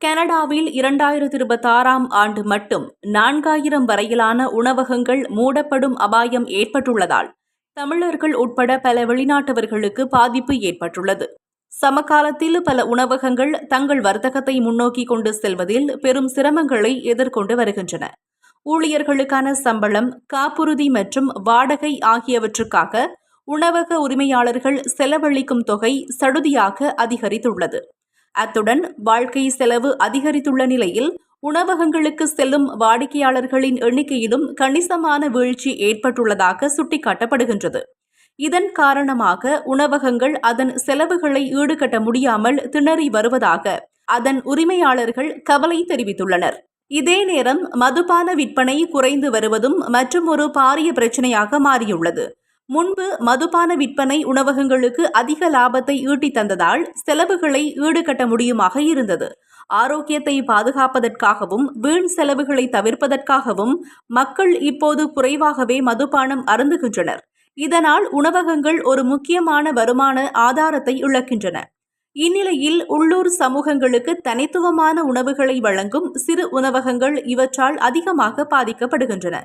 கனடாவில் இரண்டாயிரத்தி இருபத்தாறாம் ஆண்டு மட்டும் நான்காயிரம் வரையிலான உணவகங்கள் மூடப்படும் அபாயம் ஏற்பட்டுள்ளதால் தமிழர்கள் உட்பட பல வெளிநாட்டவர்களுக்கு பாதிப்பு ஏற்பட்டுள்ளது. சமகாலத்தில் பல உணவகங்கள் தங்கள் வர்த்தகத்தை முன்னோக்கி கொண்டு செல்வதில் பெரும் சிரமங்களை எதிர்கொண்டு வருகின்றன. ஊழியர்களுக்கான சம்பளம் காப்புறுதி மற்றும் வாடகை ஆகியவற்றுக்காக உணவக உரிமையாளர்கள் செலவழிக்கும் தொகை சடுதியாக அதிகரித்துள்ளது. அத்துடன் வாழ்க்கை செலவு அதிகரித்துள்ள நிலையில் உணவகங்களுக்கு செல்லும் வாடிக்கையாளர்களின் எண்ணிக்கையிலும் கணிசமான வீழ்ச்சி ஏற்பட்டுள்ளதாக சுட்டிக்காட்டப்படுகின்றது. இதன் காரணமாக உணவகங்கள் அதன் செலவுகளை ஈடுகட்ட முடியாமல் திணறி வருவதாக அதன் உரிமையாளர்கள் கவலை தெரிவித்துள்ளனர். இதே நேரம் மதுபான விற்பனை குறைந்து வருவதும் மற்றும் ஒரு பாரிய பிரச்சனையாக மாறியுள்ளது. முன்பு மதுபான விற்பனை உணவகங்களுக்கு அதிக லாபத்தை ஈட்டி தந்ததால் செலவுகளை ஈடுகட்ட முடியுமாக இருந்தது. ஆரோக்கியத்தை பாதுகாப்பதற்காகவும் வீண் செலவுகளை தவிர்ப்பதற்காகவும் மக்கள் இப்போது குறைவாகவே மதுபானம் அருந்துகின்றனர். இதனால் உணவகங்கள் ஒரு முக்கியமான வருமான ஆதாரத்தை இழக்கின்றன. இந்நிலையில் உள்ளூர் சமூகங்களுக்கு தனித்துவமான உணவுகளை வழங்கும் சிறு உணவகங்கள் இவற்றால் அதிகமாக பாதிக்கப்படுகின்றன.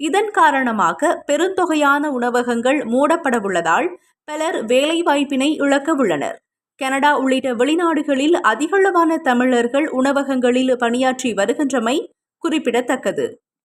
இதன் காரணமாக பெருந்தொகையான உணவகங்கள் மூடப்படவுள்ளதால் பலர் வேலைவாய்ப்பினை இழக்க உள்ளனர் கனடா உள்ளிட்ட வெளிநாடுகளில் அதிகளவான தமிழர்கள் உணவகங்களில் பணியாற்றி வருகின்றமை குறிப்பிடத்தக்கது.